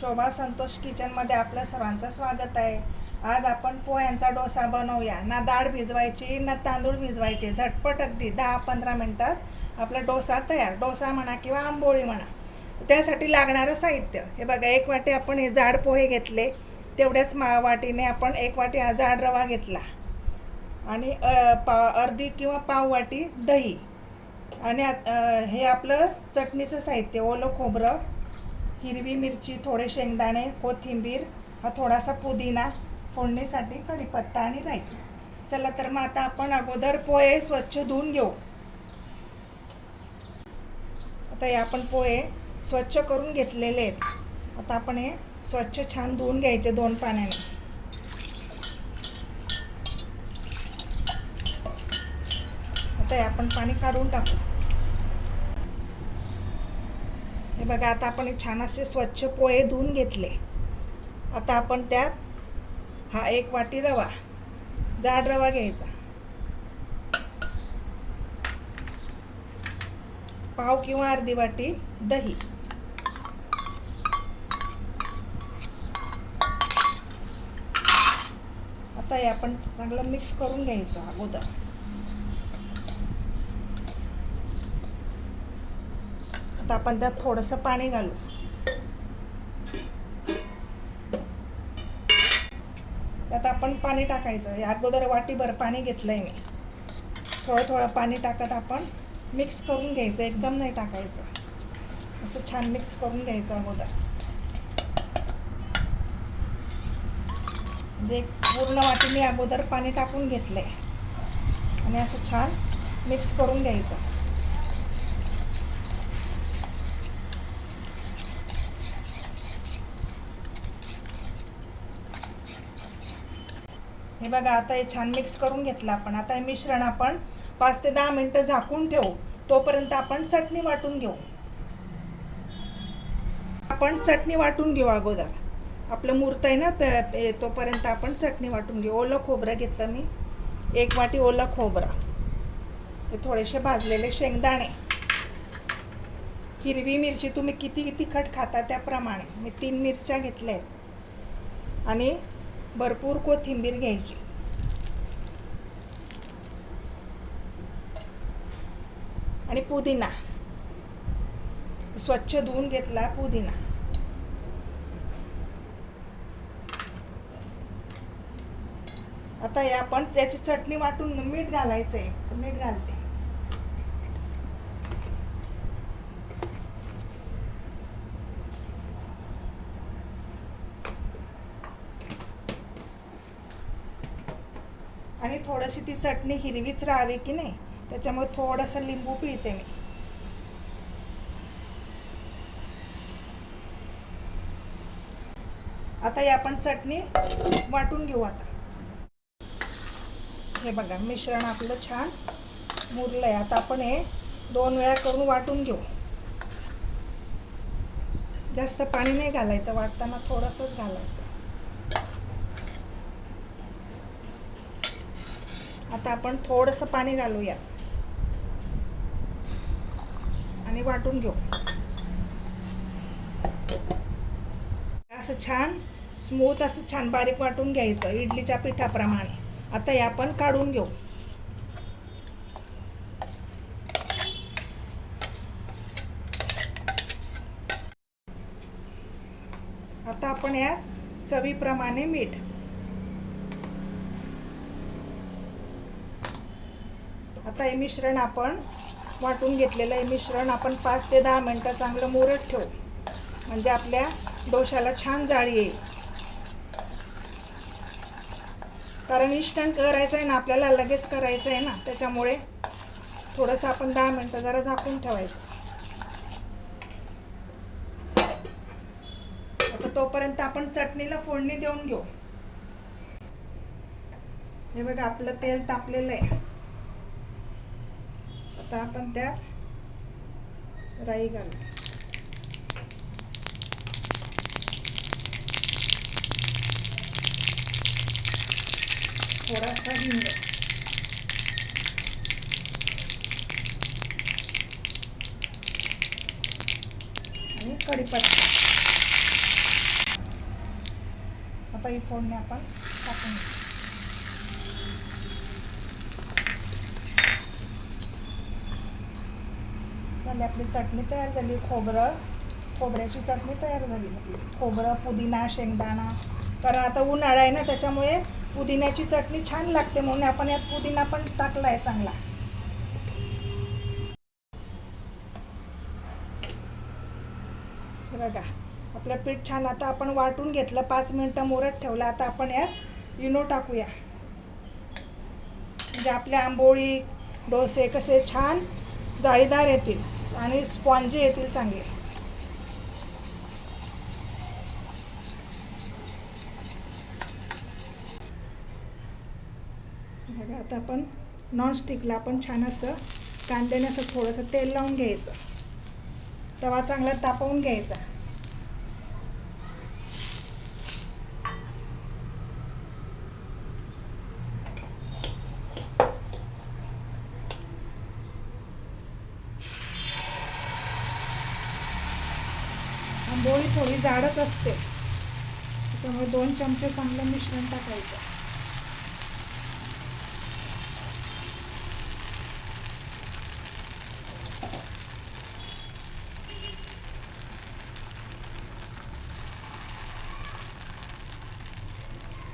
शोभा संतोष किचनमध्ये आपलं सर्वांचं स्वागत आहे. आज आपण पोह्यांचा डोसा बनवूया. ना डाळ भिजवायची ना तांदूळ भिजवायचे. झटपट अगदी दहा पंधरा मिनटात आपला डोसा तयार. डोसा म्हणा किंवा आंबोळी म्हणा. त्यासाठी लागणारं साहित्य. हे बघा एक वाटी आपण हे जाड पोहे घेतले. तेवढ्याच मा वाटीने आपण एक वाटी हा जाड रवा घेतला. आणि पा अर्धी किंवा पाव वाटी दही. आणि हे आपलं चटणीचं साहित्य ओलं खोबरं. हिरवी मिरची थोडे शेंगदाणे कोथिंबीर हा थोडासा पुदिना फोडणीसाठी कढीपत्ता आणि राई. चला तर मग आता आपण अगोदर पोहे स्वच्छ धुवून घेऊ. आता हे आपण पोहे स्वच्छ करून घेतलेले आहेत. आता आपण हे स्वच्छ छान धुवून घ्यायचे दोन पाण्याने. आता हे आपण पाणी काढून टाकू. हे बघा आता आपण छान असे स्वच्छ पोहे धुवून घेतले. आता आपण त्यात हा एक वाटी रवा जाड रवा घ्यायचा. पाव किंवा अर्धी वाटी दही. आता हे आपण चांगलं मिक्स करून घ्यायचं अगोदर. आता आपण त्यात थोडंसं पाणी घालू. त्यात आपण पाणी टाकायचं. या अगोदर वाटीभर पाणी घेतलंय मी. थोडं थोडं पाणी टाकत आपण मिक्स करून घ्यायचं. एकदम नाही टाकायचं. असं छान मिक्स करून घ्यायचं अगोदर. म्हणजे पूर्ण वाटी मी अगोदर पाणी टाकून घेतलंय. आणि असं छान मिक्स करून घ्यायचं. हे बघा आता हे छान मिक्स करून घेतलं आपण. आता हे मिश्रण आपण पाच ते दहा मिनटं झाकून ठेवू. तोपर्यंत आपण चटणी वाटून घेऊ. आपण चटणी वाटून घेऊ अगोदर. आपलं मूर्त आहे ना पे- तोपर्यंत आपण चटणी वाटून घेऊ. ओलं खोबरं घेतलं मी. एक वाटी ओलं खोबरं. हे थोडेसे भाजलेले शेंगदाणे. हिरवी मिरची तुम्ही किती तिखट खाता त्याप्रमाणे. मी तीन मिरच्या घेतल्या आहेत. आणि भरपूर कोथिंबीर घ्यायची. आणि पुदिना. स्वच्छ धुवून घेतला पुदिना. आता हे आपण त्याची चटणी वाटून मीठ घालायचंय. मीठ घालते. आणि थोडीशी ती चटणी हिरवीच राहावी की नाही त्याच्यामुळे थोडंसं लिंबू पिळते मी. आता ही आपण चटणी वाटून घेऊ आता. हे बघा मिश्रण आपलं छान मुरलंय. आता आपण हे दोन वेळा करून वाटून घेऊ. जास्त पाणी नाही घालायचं वाटताना थोडंसंच घालायचं. आता आपण थोडंसं पाणी घालूया. आणि वाटून घेऊ. असं छान स्मूथ असं छान बारीक वाटून घ्यायचं इडलीच्या पिठाप्रमाणे. आता हे आपण काढून घेऊ. आता आपण यात चवीप्रमाणे मीठ. आता हे मिश्रण आपण वाटून घेतलेलं आहे. मिश्रण आपण पाच ते दहा मिनटं चांगलं मुरत ठेवू. म्हणजे आपल्या डोशाला छान जाळी येईल. कारण इन्स्टंट करायचं आहे ना आपल्याला लगेच करायचं आहे ना त्याच्यामुळे थोडंसं आपण दहा मिनटं जरा झाकून ठेवायचं. आता तोपर्यंत आपण चटणीला फोडणी देऊन घेऊ. हे बघा आपलं तेल तापलेलं आहे. आता आपण त्यात राई घालू थोडासा हिंग आणि कढीपत्ता आता ही फोडणी आपण टाकून घेऊ. झाली आपली चटणी तयार झाली खोबरं खोबऱ्याची चटणी तयार झाली. खोबरं पुदिना शेंगदाणा. कारण आता उन्हाळा आहे ना त्याच्यामुळे पुदिन्याची चटणी छान लागते म्हणून आपण यात पुदिना पण टाकला आहे चांगला. बघा आपलं पीठ छान आता आपण वाटून घेतलं पाच मिनटं मुरत ठेवलं आता आपण यात इनो टाकूया. म्हणजे आपल्या आंबोळी डोसे कसे छान जाळीदार येतील. आणि स्पॉन्जी येतील चांगले. बघा आता आपण नॉनस्टिकला आपण छान असं कांद्याने असं थोडंसं तेल लावून घ्यायचं. तवा चांगला तापवून घ्यायचा आंबोळी थोडी जाडच असते. त्यामुळे दोन चमचे चांगलं मिश्रण टाकायचं.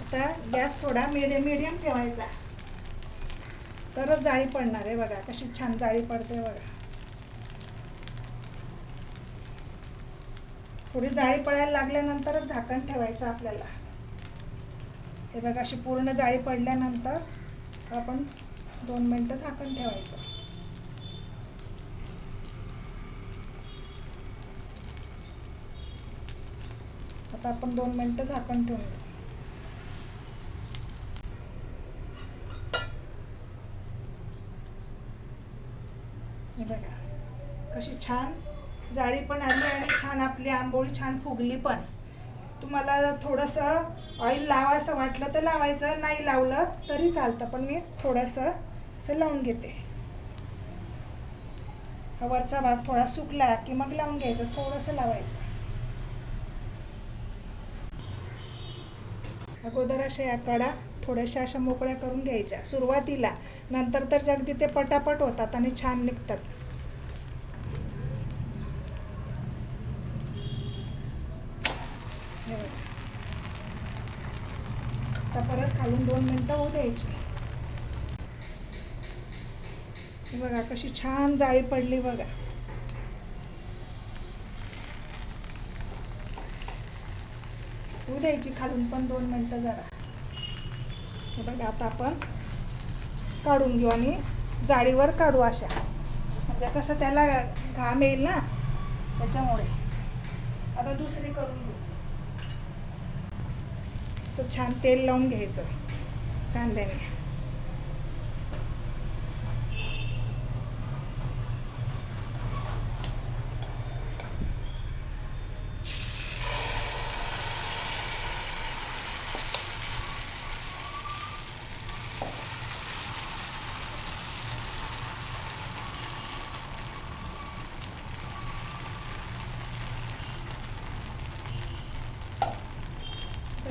आता गॅस थोडा मिडियम मिडियम ठेवायचा. तरच जाळी पडणार आहे बघा कशी छान जाळी पडते बघा. थोडी जाळी पडायला लागल्यानंतरच झाकण ठेवायचं आपल्याला. हे बघा अशी पूर्ण जाळी पडल्यानंतर आपण दोन मिनटं झाकण ठेवायचं. आता आपण दोन मिनटं झाकण ठेवून हे बघा कशी छान जाळी पण आली आणि छान आपली आंबोळी छान फुगली पण. तुम्हाला थोडंसं ऑइल लावायचं वाटलं तर लावायचं नाही लावलं तरी चालतं पण मी थोडंसं असं लावून घेते. वरचा भाग थोडा सुकला की मग लावून घ्यायचं थोडंसं लावायचं. अगोदर अशा या कडा थोड्याशा अशा मोकळ्या करून घ्यायच्या सुरुवातीला. नंतर तर अगदी ते पटापट होतात आणि छान निघतात हे बघा. आता परत खालून दोन मिनटं होऊ द्यायची. बघा कशी छान जाळी पडली बघा. होऊ द्यायची खालून पण दोन मिनटं जरा. हे बघा आता आपण काढून घेऊ आणि जाळीवर काढू अशा. म्हणजे कसं त्याला घाम येईल ना त्याच्यामुळे. आता दुसरी करून घेऊ. असं छान तेल लावून घ्यायचं. कांद्याने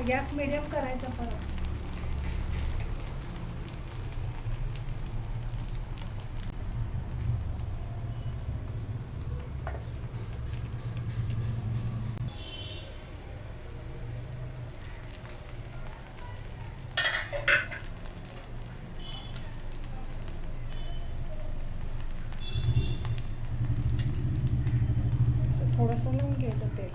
गॅस मिडियम करायचा परत असं थोडंसं लावून घ्यायचं तेल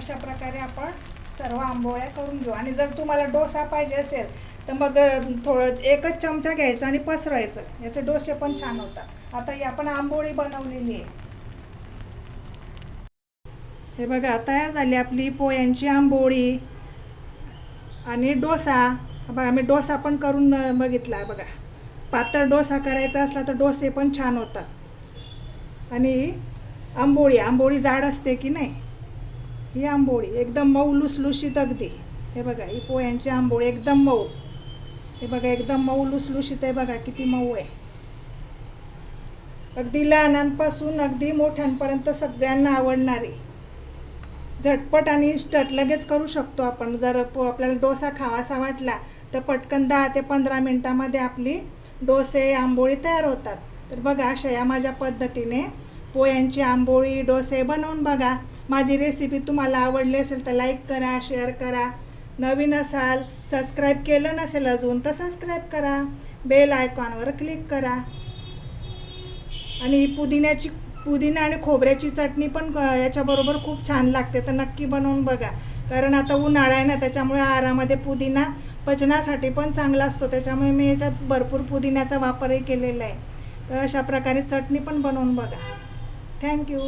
अशा प्रकारे आपण सर्व आंबोळ्या करून घेऊ. आणि जर तुम्हाला डोसा पाहिजे असेल तर मग थोडं एकच चमचा घ्यायचा आणि पसरायचं. याचे डोसे पण छान होतात. आता ही आपण आंबोळी बनवलेली आहे. हे बघा तयार झाली आपली पोह्यांची आंबोळी आणि डोसा. बघा मी डोसा पण करून बघितला बघा. पातळ डोसा करायचा असला तर डोसे पण छान होतात. आणि आंबोळी आंबोळी जाड असते की नाही? ही आंबोळी एकदम मऊ लुसलुशीत अगदी. हे बघा ही पोह्यांची आंबोळी एकदम मऊ. हे बघा एकदम मऊ लुसलुशीत आहे बघा किती मऊ आहे. अगदी लहानांपासून अगदी मोठ्यांपर्यंत सगळ्यांना आवडणारी. झटपट आणि इन्स्टंट लगेच करू शकतो आपण. जर पो आपल्याला डोसा खावासा वाटला तर पटकन दहा ते पंधरा मिनटामध्ये आपली डोसे आंबोळी तयार होतात. तर बघा अशा या माझ्या पद्धतीने पोह्यांची आंबोळी डोसे बनवून बघा. माझी रेसिपी तुम्हाला आवडली असेल तर लाईक करा शेअर करा. नवीन असाल सबस्क्राईब केलं नसेल अजून तर सबस्क्राईब करा. बेल आयकॉनवर क्लिक करा. आणि पुदिन्याची पुदिना आणि खोबऱ्याची चटणी पण याच्याबरोबर खूप छान लागते तर नक्की बनवून बघा. कारण आता उन्हाळा आहे ना त्याच्यामुळे आहारामध्ये पुदिना पचनासाठी पण चांगला असतो. त्याच्यामुळे मी याच्यात भरपूर पुदिन्याचा वापरही केलेला आहे. तर अशा प्रकारे चटणी पण बनवून बघा. थँक्यू